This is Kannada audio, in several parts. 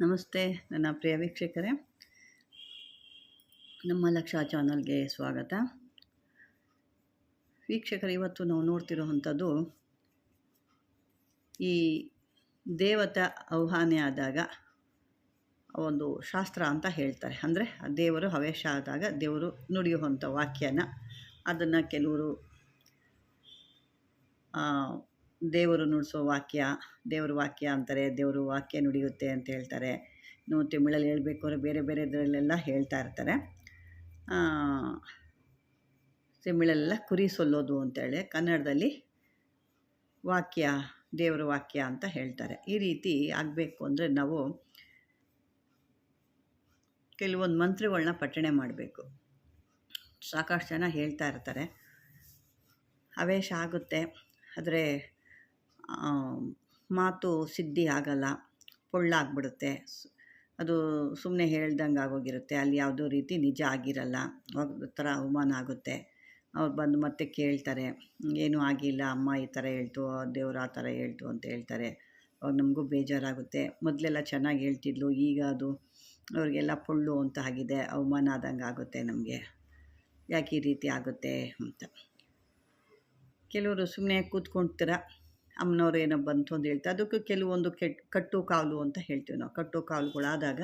ನಮಸ್ತೆ ನನ್ನ ಪ್ರಿಯ ವೀಕ್ಷಕರೇ. ನಮ್ಮ ಲಕ್ಷ ಚಾನಲ್ಗೆ ಸ್ವಾಗತ. ವೀಕ್ಷಕರು, ಇವತ್ತು ನಾವು ನೋಡ್ತಿರುವಂಥದ್ದು ಈ ದೇವತಾ ಆಹ್ವಾನ ಆದಾಗ ಒಂದು ಶಾಸ್ತ್ರ ಅಂತ ಹೇಳ್ತಾರೆ. ಅಂದರೆ ದೇವರು ಹವೇಶ ಆದಾಗ ದೇವರು ನುಡಿಯುವಂಥ ವಾಕ್ಯನ. ಅದನ್ನು ಕೆಲವರು ದೇವರು ನುಡಿಸೋ ವಾಕ್ಯ, ದೇವ್ರ ವಾಕ್ಯ ಅಂತಾರೆ, ದೇವರು ವಾಕ್ಯ ನುಡಿಯುತ್ತೆ ಅಂತ ಹೇಳ್ತಾರೆ. ನೋ ತಮಿಳಲ್ಲಿ ಹೇಳಬೇಕು ಅಂದರೆ ಬೇರೆ ಬೇರೆ ಇದರಲ್ಲೆಲ್ಲ ಹೇಳ್ತಾ ಇರ್ತಾರೆ. ತಮಿಳಲ್ಲೆಲ್ಲ ಕುರಿ ಸೊಲ್ಲೋದು ಅಂತೇಳಿ ಕನ್ನಡದಲ್ಲಿ ವಾಕ್ಯ, ದೇವರ ವಾಕ್ಯ ಅಂತ ಹೇಳ್ತಾರೆ. ಈ ರೀತಿ ಆಗಬೇಕು ಅಂದರೆ ನಾವು ಕೆಲವೊಂದು ಮಂತ್ರಿಗಳನ್ನ ಪಠಣೆ ಮಾಡಬೇಕು. ಸಾಕಷ್ಟು ಜನ ಹೇಳ್ತಾ ಇರ್ತಾರೆ. ಅವೇಶ ಆಗುತ್ತೆ. ಆದರೆ ಮಾತು ಸಿದ್ಧಿ ಆಗಲ್ಲ ಪೊಳ್ಳಾಗ್ಬಿಡುತ್ತೆ ಅದು ಸುಮ್ಮನೆ ಹೇಳ್ದಂಗೆ ಆಗೋಗಿರುತ್ತೆ. ಅಲ್ಲಿ ಯಾವುದೋ ರೀತಿ ನಿಜ ಆಗಿರಲ್ಲ. ಅವಾಗ ಥರ ಅವಮಾನ ಆಗುತ್ತೆ. ಅವ್ರು ಬಂದು ಮತ್ತೆ ಕೇಳ್ತಾರೆ, ಏನೂ ಆಗಿಲ್ಲ, ಅಮ್ಮ ಈ ಥರ ಹೇಳ್ತು, ದೇವ್ರು ಆ ಥರ ಹೇಳ್ತು ಅಂತ ಹೇಳ್ತಾರೆ. ಅವಾಗ ನಮಗೂ ಬೇಜಾರಾಗುತ್ತೆ. ಮೊದಲೆಲ್ಲ ಚೆನ್ನಾಗಿ ಹೇಳ್ತಿದ್ಲು, ಈಗ ಅದು ಅವ್ರಿಗೆಲ್ಲ ಪೊಳ್ಳು ಅಂತ ಆಗಿದೆ, ಅವಮಾನ ಆದಂಗೆ ಆಗುತ್ತೆ ನಮಗೆ. ಯಾಕೆ ಈ ರೀತಿ ಆಗುತ್ತೆ ಅಂತ. ಕೆಲವರು ಸುಮ್ಮನೆ ಕೂತ್ಕೊಂಡ್ತೀರ? ಅಮ್ಮನವ್ರು ಏನೋ ಬಂತು ಅಂತ ಹೇಳ್ತಾರೆ. ಅದಕ್ಕೆ ಕೆಲವೊಂದು ಕೆಟ್, ಕಟ್ಟು ಕಾಲು ಅಂತ ಹೇಳ್ತೀವಿ ನಾವು. ಕಟ್ಟು ಕಾಲುಗಳಾದಾಗ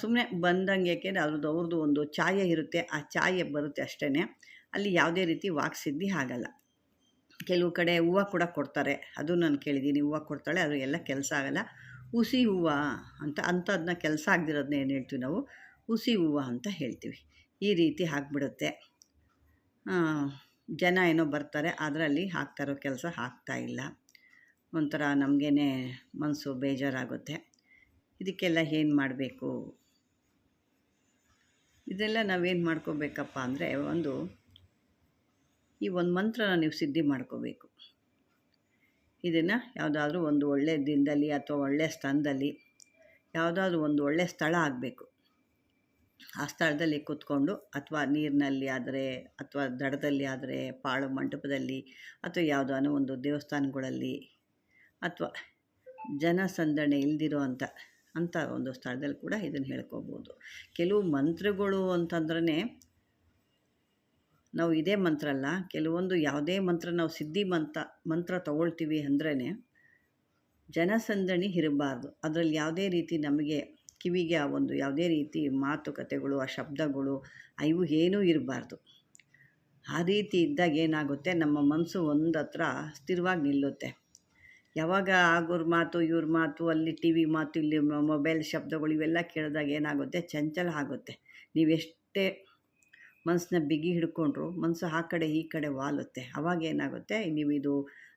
ಸುಮ್ಮನೆ ಬಂದಂಗೆ ಯಾಕೆಂದರೆ ಅದ್ರದ್ದು, ಅವ್ರದ್ದು ಒಂದು ಛಾಯೆ ಇರುತ್ತೆ. ಆ ಛಾಯೆ ಬರುತ್ತೆ ಅಷ್ಟೇ ಅಲ್ಲಿ ಯಾವುದೇ ರೀತಿ ವಾಕ್ಸಿದ್ಧಿ ಆಗಲ್ಲ. ಕೆಲವು ಕಡೆ ಹೂವು ಕೂಡ ಕೊಡ್ತಾರೆ. ಅದು ನಾನು ಕೇಳಿದ್ದೀನಿ. ಹೂವು ಕೊಡ್ತಾಳೆ, ಅದು ಎಲ್ಲ ಕೆಲಸ ಆಗಲ್ಲ. ಹುಸಿ ಹೂವು ಅಂತ ಅಂಥದನ್ನ ಕೆಲಸ ಆಗದಿರೋದನ್ನ ಏನು ಹೇಳ್ತೀವಿ ನಾವು? ಹುಸಿ ಹೂವು ಅಂತ ಹೇಳ್ತೀವಿ. ಈ ರೀತಿ ಹಾಕ್ಬಿಡುತ್ತೆ ಜನ ಏನೋ ಬರ್ತಾರೆ, ಅದರಲ್ಲಿ ಹಾಕ್ತಾರೋ ಕೆಲಸ ಆಗ್ತಾ ಇಲ್ಲ. ಒಂಥರ ನಮಗೇ ಮನಸ್ಸು ಬೇಜಾರಾಗುತ್ತೆ. ಇದಕ್ಕೆಲ್ಲ ಏನು ಮಾಡಬೇಕು? ಇದೆಲ್ಲ ನಾವೇನು ಮಾಡ್ಕೋಬೇಕಪ್ಪ ಅಂದರೆ ಒಂದು ಈ ಒಂದು ಮಂತ್ರನ ನೀವು ಸಿದ್ಧಿ ಮಾಡ್ಕೋಬೇಕು. ಇದನ್ನು ಯಾವುದಾದ್ರೂ ಒಂದು ಒಳ್ಳೆಯ ದಿನದಲ್ಲಿ ಅಥವಾ ಒಳ್ಳೆಯ ಸ್ಥಾನದಲ್ಲಿ ಯಾವುದಾದ್ರೂ ಒಂದು ಒಳ್ಳೆಯ ಸ್ಥಳ ಆಗಬೇಕು. ಆ ಸ್ಥಳದಲ್ಲಿ ಕೂತ್ಕೊಂಡು ಅಥವಾ ನೀರಿನಲ್ಲಿ ಆದರೆ ಅಥವಾ ದಡದಲ್ಲಿ ಆದರೆ, ಪಾಳು ಮಂಟಪದಲ್ಲಿ ಅಥವಾ ಯಾವುದಾದ್ರು ಒಂದು ದೇವಸ್ಥಾನಗಳಲ್ಲಿ ಅಥವಾ ಜನಸಂದಣಿ ಇಲ್ದಿರೋ ಅಂಥ ಅಂಥ ಒಂದು ಸ್ಥಳದಲ್ಲಿ ಕೂಡ ಇದನ್ನು ಹೇಳ್ಕೋಬೋದು. ಕೆಲವು ಮಂತ್ರಗಳು ಅಂತಂದ್ರೆ ನಾವು ಇದೇ ಮಂತ್ರ ಅಲ್ಲ, ಕೆಲವೊಂದು ಯಾವುದೇ ಮಂತ್ರ ನಾವು ಸಿದ್ಧಿ ಮಂತ್ರ ಮಂತ್ರ ತಗೊಳ್ತೀವಿ ಅಂದ್ರೇ ಜನಸಂದಣಿ ಇರಬಾರ್ದು. ಅದರಲ್ಲಿ ಯಾವುದೇ ರೀತಿ ನಮಗೆ ಕಿವಿಗೆ ಆ ಒಂದು ಯಾವುದೇ ರೀತಿ ಮಾತುಕತೆಗಳು, ಆ ಶಬ್ದಗಳು ಇವು ಏನೂ ಇರಬಾರ್ದು. ಆ ರೀತಿ ಇದ್ದಾಗ ಏನಾಗುತ್ತೆ, ನಮ್ಮ ಮನಸ್ಸು ಒಂದತ್ರ ಸ್ಥಿರವಾಗಿ ನಿಲ್ಲುತ್ತೆ. ಯಾವಾಗ ಆಗೋರ ಮಾತು, ಇವ್ರ ಮಾತು, ಅಲ್ಲಿ ಟಿ ವಿ ಮಾತು, ಇಲ್ಲಿ ಮೊಬೈಲ್ ಶಬ್ದಗಳು ಇವೆಲ್ಲ ಕೇಳಿದಾಗ ಏನಾಗುತ್ತೆ? ಚಂಚಲ ಆಗುತ್ತೆ. ನೀವೆಷ್ಟೇ ಮನಸ್ಸನ್ನ ಬಿಗಿ ಹಿಡ್ಕೊಂಡ್ರು ಮನಸ್ಸು ಆ ಕಡೆ, ಈ ಕಡೆ ವಾಲುತ್ತೆ. ಅವಾಗ ಏನಾಗುತ್ತೆ? ನೀವು ಇದು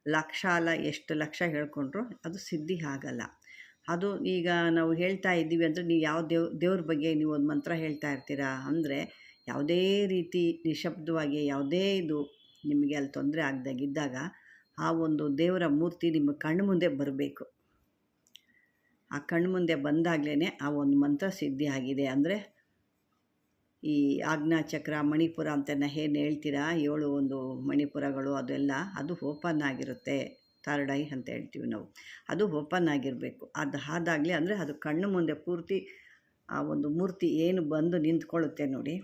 ಲಕ್ಷ ಅಲ್ಲ ಎಷ್ಟು ಲಕ್ಷ ಹೇಳ್ಕೊಂಡ್ರು, ಅದು ಸಿದ್ಧಿ ಆಗಲ್ಲ. ಅದು ಈಗ ನಾವು ಹೇಳ್ತಾ ಇದ್ದೀವಿ ಅಂದರೆ ನೀವು ಯಾವ ದೇವ್, ದೇವ್ರ ಬಗ್ಗೆ ನೀವು ಒಂದು ಮಂತ್ರ ಹೇಳ್ತಾ ಇರ್ತೀರಾ ಅಂದರೆ, ಯಾವುದೇ ರೀತಿ ನಿಶಬ್ದವಾಗಿ, ಯಾವುದೇ ಇದು ನಿಮಗೆ ಅಲ್ಲಿ ತೊಂದರೆ ಆಗ್ದಾಗಿದ್ದಾಗ ಆ ಒಂದು ದೇವರ ಮೂರ್ತಿ ನಿಮ್ಮ ಕಣ್ಣು ಮುಂದೆ ಬರಬೇಕು. ಆ ಕಣ್ಣು ಮುಂದೆ ಬಂದಾಗಲೇ ಆ ಒಂದು ಮಂತ್ರ ಸಿದ್ಧಿ ಆಗಿದೆ ಅಂದರೆ ಈ ಆಜ್ಞಾಚಕ್ರ, ಮಣಿಪುರ ಅಂತೆಲ್ಲ ಏನು ಹೇಳ್ತೀರಾ? ಏಳು ಒಂದು ಮಣಿಪುರಗಳು ಅದೆಲ್ಲ, ಅದು ಓಪನ್ ಆಗಿರುತ್ತೆ. ಥರ್ಡ್ ಐ ಅಂತ ಹೇಳ್ತೀವಿ ನಾವು. ಅದು ಓಪನ್ ಆಗಿರಬೇಕು. ಅದು ಆದಾಗಲೇ ಅಂದರೆ ಅದು ಕಣ್ಣು ಮುಂದೆ ಪೂರ್ತಿ ಆ ಒಂದು ಮೂರ್ತಿ ಏನು ಬಂದು ನಿಂತ್ಕೊಳ್ಳುತ್ತೆ ನೋಡಿ,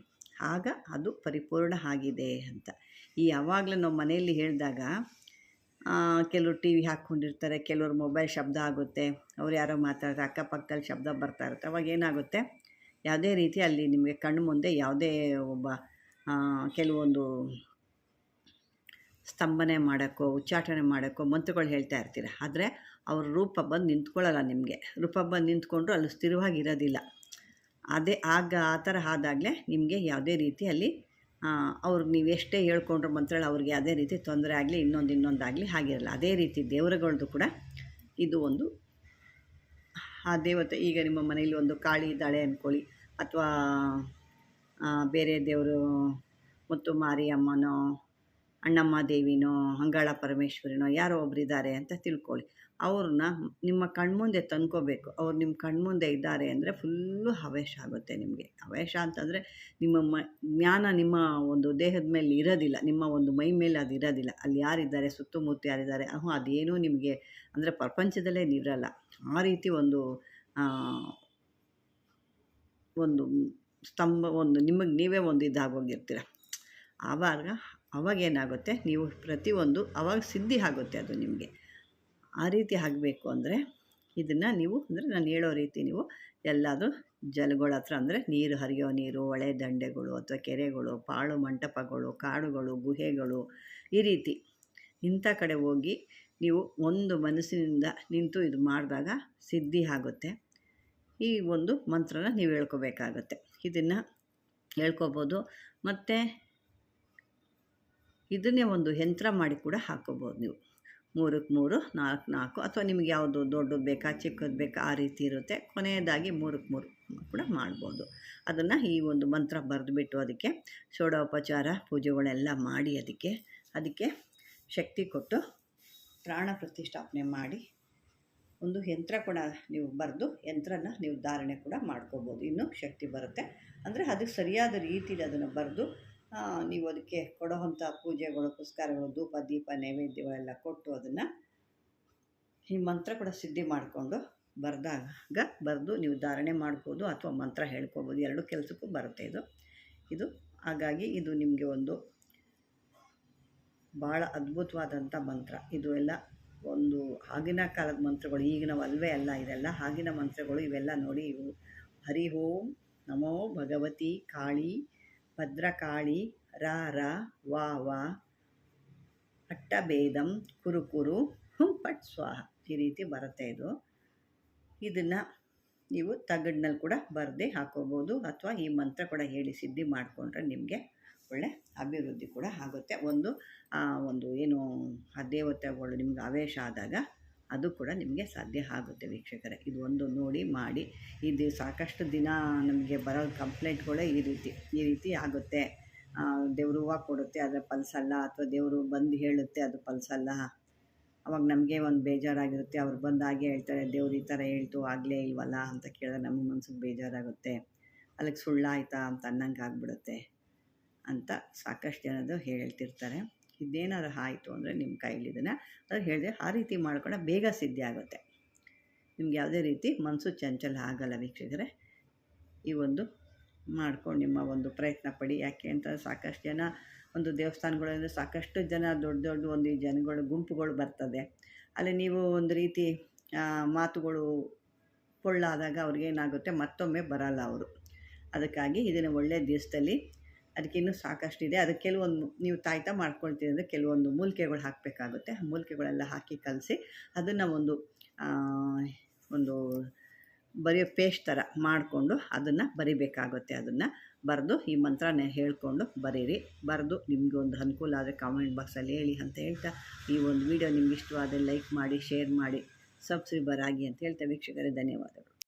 ಆಗ ಅದು ಪರಿಪೂರ್ಣ ಆಗಿದೆ ಅಂತ. ಈ ಯಾವಾಗಲೂ ನಾವು ಮನೆಯಲ್ಲಿ ಹೇಳಿದಾಗ ಕೆಲವರು ಟಿ ವಿ ಹಾಕ್ಕೊಂಡಿರ್ತಾರೆ, ಕೆಲವರು ಮೊಬೈಲ್ ಶಬ್ದ ಆಗುತ್ತೆ, ಅವ್ರು ಯಾರೋ ಮಾತಾಡ್ತಾರೆ, ಅಕ್ಕಪಕ್ಕದಲ್ಲಿ ಶಬ್ದ ಬರ್ತಾ ಇರುತ್ತೆ. ಅವಾಗ ಏನಾಗುತ್ತೆ? ಯಾವುದೇ ರೀತಿ ಅಲ್ಲಿ ನಿಮಗೆ ಕಣ್ಣು ಮುಂದೆ ಯಾವುದೇ ಒಬ್ಬ ಕೆಲವೊಂದು ಸ್ತಂಭನೆ ಮಾಡೋಕ್ಕೋ, ಉಚ್ಚಾಟನೆ ಮಾಡೋಕ್ಕೋ ಮಂತ್ರಗಳು ಹೇಳ್ತಾ ಇರ್ತೀರ? ಆದರೆ ಅವ್ರ ರೂಪ ಬಂದು ನಿಂತ್ಕೊಳ್ಳಲ್ಲ ನಿಮಗೆ. ರೂಪ ಬಂದು ನಿಂತ್ಕೊಂಡ್ರು ಅಲ್ಲಿ ಸ್ಥಿರವಾಗಿರೋದಿಲ್ಲ. ಅದೇ, ಆಗ ಆ ಥರ ಆದಾಗಲೇ ನಿಮಗೆ ಯಾವುದೇ ರೀತಿ ಅಲ್ಲಿ ಅವ್ರು ನೀವು ಎಷ್ಟೇ ಹೇಳ್ಕೊಂಡ್ರು ಮಂತ್ರಗಳು ಅವ್ರಿಗೆ ಅದೇ ರೀತಿ ತೊಂದರೆ ಆಗಲಿ, ಇನ್ನೊಂದು ಇನ್ನೊಂದಾಗಲಿ ಹಾಗಿರಲ್ಲ. ಅದೇ ರೀತಿ ದೇವರುಗಳದ್ದು ಕೂಡ ಇದು ಒಂದು, ಆ ದೇವತೆ, ಈಗ ನಿಮ್ಮ ಮನೆಯಲ್ಲಿ ಒಂದು ಕಾಳಿ ಇದ್ದಾಳೆ ಅಂದ್ಕೊಳ್ಳಿ ಅಥವಾ ಬೇರೆ ದೇವರು, ಮತ್ತು ಮಾರಿಯಮ್ಮನೋ ಅಣ್ಣಮ್ಮ ದೇವಿನೋ ಅಂಗಾಳ ಪರಮೇಶ್ವರಿನೋ ಯಾರೋ ಒಬ್ರು ಇದ್ದಾರೆ ಅಂತ ತಿಳ್ಕೊಳ್ಳಿ. ಅವ್ರನ್ನ ನಿಮ್ಮ ಕಣ್ಮುಂದೆ ತಂದ್ಕೋಬೇಕು. ಅವ್ರು ನಿಮ್ಮ ಕಣ್ಮುಂದೆ ಇದ್ದಾರೆ ಅಂದರೆ ಫುಲ್ಲು ಹವೇಶ ಆಗುತ್ತೆ ನಿಮಗೆ. ಹವೇಶ ಅಂತಂದರೆ ನಿಮ್ಮ ಮ, ಜ್ಞಾನ ನಿಮ್ಮ ಒಂದು ದೇಹದ ಮೇಲೆ ಇರೋದಿಲ್ಲ. ನಿಮ್ಮ ಒಂದು ಮೈ ಮೇಲೆ ಅದು ಇರೋದಿಲ್ಲ. ಅಲ್ಲಿ ಯಾರಿದ್ದಾರೆ, ಸುತ್ತಮುತ್ತ ಯಾರಿದ್ದಾರೆ ಹ್ಞೂ ಅದೇನೂ ನಿಮಗೆ ಅಂದರೆ ಪ್ರಪಂಚದಲ್ಲೇ ಇರಲ್ಲ ಆ ರೀತಿ ಒಂದು ಒಂದು ಸ್ತಂಭ, ಒಂದು ನಿಮಗೆ ನೀವೇ ಒಂದು ಇದಾಗೋಗಿರ್ತೀರ. ಆವಾಗ ಅವಾಗೇನಾಗುತ್ತೆ ನೀವು ಪ್ರತಿಯೊಂದು ಅವಾಗ ಸಿದ್ಧಿ ಆಗುತ್ತೆ ಅದು ನಿಮಗೆ. ಆ ರೀತಿ ಆಗಬೇಕು ಅಂದರೆ ಇದನ್ನು ನೀವು ಅಂದರೆ ನಾನು ಹೇಳೋ ರೀತಿ ನೀವು ಎಲ್ಲಾದರೂ ಜಲಗಳ ಹತ್ರ ಅಂದರೆ ನೀರು ಹರಿಯೋ ನೀರು ಹೊಳೆ ದಂಡೆಗಳು ಅಥವಾ ಕೆರೆಗಳು, ಪಾಳು ಮಂಟಪಗಳು, ಕಾಡುಗಳು, ಗುಹೆಗಳು ಈ ರೀತಿ ಇಂಥ ಕಡೆ ಹೋಗಿ ನೀವು ಒಂದು ಮನಸ್ಸಿನಿಂದ ನಿಂತು ಇದು ಮಾಡಿದಾಗ ಸಿದ್ಧಿ ಆಗುತ್ತೆ. ಈ ಒಂದು ಮಂತ್ರನ ನೀವು ಹೇಳ್ಕೊಬೇಕಾಗತ್ತೆ. ಇದನ್ನು ಹೇಳ್ಕೋಬೋದು. ಮತ್ತು ಇದನ್ನೇ ಒಂದು ಯಂತ್ರ ಮಾಡಿ ಕೂಡ ಹಾಕೋಬೋದು ನೀವು. ಮೂರಕ್ಕೆ ಮೂರು, ನಾಲ್ಕು ನಾಲ್ಕು ಅಥವಾ ನಿಮ್ಗೆ ಯಾವುದು ದೊಡ್ಡದು ಬೇಕಾ, ಚಿಕ್ಕದು ಬೇಕಾ ಆ ರೀತಿ ಇರುತ್ತೆ. ಕೊನೆಯದಾಗಿ ಮೂರಕ್ಕೆ ಮೂರು ಕೂಡ ಮಾಡ್ಬೋದು. ಅದನ್ನು ಈ ಒಂದು ಮಂತ್ರ ಬರೆದುಬಿಟ್ಟು ಅದಕ್ಕೆ ಷೋಡೋಪಚಾರ ಪೂಜೆಗಳೆಲ್ಲ ಮಾಡಿ ಅದಕ್ಕೆ ಅದಕ್ಕೆ ಶಕ್ತಿ ಕೊಟ್ಟು ಪ್ರಾಣ ಪ್ರತಿಷ್ಠಾಪನೆ ಮಾಡಿ ಒಂದು ಯಂತ್ರ ಕೂಡ ನೀವು ಬರೆದು ಯಂತ್ರನ ನೀವು ಧಾರಣೆ ಕೂಡ ಮಾಡ್ಕೋಬೋದು. ಇನ್ನೂ ಶಕ್ತಿ ಬರುತ್ತೆ. ಅಂದರೆ ಅದಕ್ಕೆ ಸರಿಯಾದ ರೀತಿಯಲ್ಲಿ ಅದನ್ನು ಬರೆದು ನೀವು ಅದಕ್ಕೆ ಕೊಡೋವಂಥ ಪೂಜೆಗಳು ಪುಸ್ಕಾರಗಳು ಧೂಪ, ದೀಪ, ನೈವೇದ್ಯಗಳೆಲ್ಲ ಕೊಟ್ಟು ಅದನ್ನು ಈ ಮಂತ್ರ ಕೂಡ ಸಿದ್ಧಿ ಮಾಡಿಕೊಂಡು ಬರೆದಾಗ ಬರೆದು ನೀವು ಧಾರಣೆ ಮಾಡ್ಬೋದು ಅಥವಾ ಮಂತ್ರ ಹೇಳ್ಕೊಬೋದು. ಎರಡು ಕೆಲಸಕ್ಕೂ ಬರುತ್ತೆ ಇದು. ಇದು ಹಾಗಾಗಿ ಇದು ನಿಮಗೆ ಒಂದು ಭಾಳ ಅದ್ಭುತವಾದಂಥ ಮಂತ್ರ. ಇದು ಎಲ್ಲ ಒಂದು ಆಗಿನ ಕಾಲದ ಮಂತ್ರಗಳು, ಈಗಿನ ಅಲ್ವೇ ಅಲ್ಲ ಇದೆಲ್ಲ. ಆಗಿನ ಮಂತ್ರಗಳು ಇವೆಲ್ಲ ನೋಡಿ ಇವು. ಹರಿ ಓಂ ನಮೋ ಭಗವತಿ ಕಾಳಿ. ಭದ್ರಕಾಳಿ, ರ ರ, ವಾ ವಾ, ಅಟ್ಟಭೇದಂ, ಕುರು ಕುರು, ಹುಂ, ಪಟ್, ಸ್ವಾಹ ಈ ರೀತಿ ಬರುತ್ತೆ ಇದು. ಇದನ್ನು ನೀವು ತಗಡಿನಲ್ಲಿ ಕೂಡ ಬರದೆ ಹಾಕೋಬೋದು ಅಥವಾ ಈ ಮಂತ್ರ ಕೂಡ ಹೇಳಿ ಸಿದ್ಧಿ ಮಾಡಿಕೊಂಡ್ರೆ ನಿಮಗೆ ಒಳ್ಳೆ ಅಭಿವೃದ್ಧಿ ಕೂಡ ಆಗುತ್ತೆ. ಒಂದು ಒಂದು ಏನು ಆ ದೇವತೆಗಳು ನಿಮ್ಗೆ ಆವೇಶ ಆದಾಗ ಅದು ಕೂಡ ನಿಮಗೆ ಸಾಧ್ಯ ಆಗುತ್ತೆ ವೀಕ್ಷಕರೇ. ಇದು ಒಂದು ನೋಡಿ, ಮಾಡಿ. ಇದು ಸಾಕಷ್ಟು ದಿನ ನಮಗೆ ಬರೋ ಕಂಪ್ಲೇಂಟ್ಗಳೇ ಈ ರೀತಿ ಈ ರೀತಿ ಆಗುತ್ತೆ. ದೇವರು ಹೂವು ಕೊಡುತ್ತೆ ಅದರ ಪಲ್ಸಲ್ಲ, ಅಥವಾ ದೇವರು ಬಂದು ಹೇಳುತ್ತೆ, ಅದು ಪಲ್ಸಲ್ಲ. ಅವಾಗ ನಮಗೆ ಒಂದು ಬೇಜಾರಾಗಿರುತ್ತೆ. ಅವ್ರು ಬಂದು ಹಾಗೆ ಹೇಳ್ತಾರೆ, ದೇವ್ರು ಈ ಥರ ಹೇಳ್ತು, ಆಗಲೇ ಇಲ್ವಲ್ಲ? ಅಂತ ಕೇಳಿದ್ರೆ ನಮ್ಮ ಮನಸ್ಸಿಗೆ ಬೇಜಾರಾಗುತ್ತೆ. ಅಲ್ಲಿಗೆ ಸುಳ್ಳಾಯ್ತಾ ಅಂತ ಅನ್ನಂಗೆ ಆಗ್ಬಿಡುತ್ತೆ ಅಂತ ಸಾಕಷ್ಟು ಜನದು ಹೇಳ್ತಿರ್ತಾರೆ. ಇದೇನಾದ್ರು ಆಯಿತು ಅಂದರೆ ನಿಮ್ಮ ಕೈಲಿ ಇದನ್ನು ಅದು ಹೇಳಿದೆ, ಆ ರೀತಿ ಮಾಡ್ಕೊಂಡ ಬೇಗ ಸಿದ್ಧಿ ಆಗುತ್ತೆ. ನಿಮ್ಗೆ ಯಾವುದೇ ರೀತಿ ಮನಸ್ಸು ಚಂಚಲ ಆಗಲ್ಲ ವೀಕ್ಷಕರೇ. ಈ ಒಂದು ಮಾಡ್ಕೊಂಡು ನಿಮ್ಮ ಒಂದು ಪ್ರಯತ್ನ ಪಡಿ. ಯಾಕೆ ಅಂತ ಸಾಕಷ್ಟು ಜನ, ಒಂದು ದೇವಸ್ಥಾನಗಳಲ್ಲಿ ಸಾಕಷ್ಟು ಜನ ದೊಡ್ಡ ದೊಡ್ಡ ಒಂದು ಜನಗಳು ಗುಂಪುಗಳು ಬರ್ತದೆ. ಅಲ್ಲಿ ನೀವು ಒಂದು ರೀತಿ ಮಾತುಗಳು ಪೊಳ್ಳಾದಾಗ ಅವ್ರಿಗೇನಾಗುತ್ತೆ, ಮತ್ತೊಮ್ಮೆ ಬರಲ್ಲ ಅವರು. ಅದಕ್ಕಾಗಿ ಇದನ್ನು ಒಳ್ಳೆಯ ದಿವಸದಲ್ಲಿ ಅದಕ್ಕಿನ್ನೂ ಸಾಕಷ್ಟಿದೆ. ಅದಕ್ಕೆ ಕೆಲವೊಂದು ನೀವು ತಾಯ್ತ ಮಾಡ್ಕೊಳ್ತೀರಿ ಅಂದರೆ ಕೆಲವೊಂದು ಮೂಲಿಕೆಗಳು ಹಾಕಬೇಕಾಗುತ್ತೆ. ಆ ಮೂಲಿಕೆಗಳೆಲ್ಲ ಹಾಕಿ ಕಲಸಿ ಅದನ್ನು ಒಂದು ಒಂದು ಬರೆಯೋ ಪೇಸ್ಟ್ ಥರ ಮಾಡಿಕೊಂಡು ಅದನ್ನು ಬರಿಬೇಕಾಗುತ್ತೆ. ಅದನ್ನು ಬರೆದು ಈ ಮಂತ್ರನ ಹೇಳಿಕೊಂಡು ಬರೀರಿ. ಬರೆದು ನಿಮಗೆ ಒಂದು ಅನುಕೂಲ ಆದರೆ ಕಾಮೆಂಟ್ ಬಾಕ್ಸಲ್ಲಿ ಹೇಳಿ ಅಂತ ಹೇಳ್ತಾ, ಈ ಒಂದು ವಿಡಿಯೋ ನಿಮ್ಗೆ ಇಷ್ಟವಾದರೆ ಲೈಕ್ ಮಾಡಿ ಶೇರ್ ಮಾಡಿ ಸಬ್ಸ್ಕ್ರೈಬರ್ ಆಗಿ ಅಂತ ಹೇಳ್ತಾ, ವೀಕ್ಷಕರೇ ಧನ್ಯವಾದಗಳು.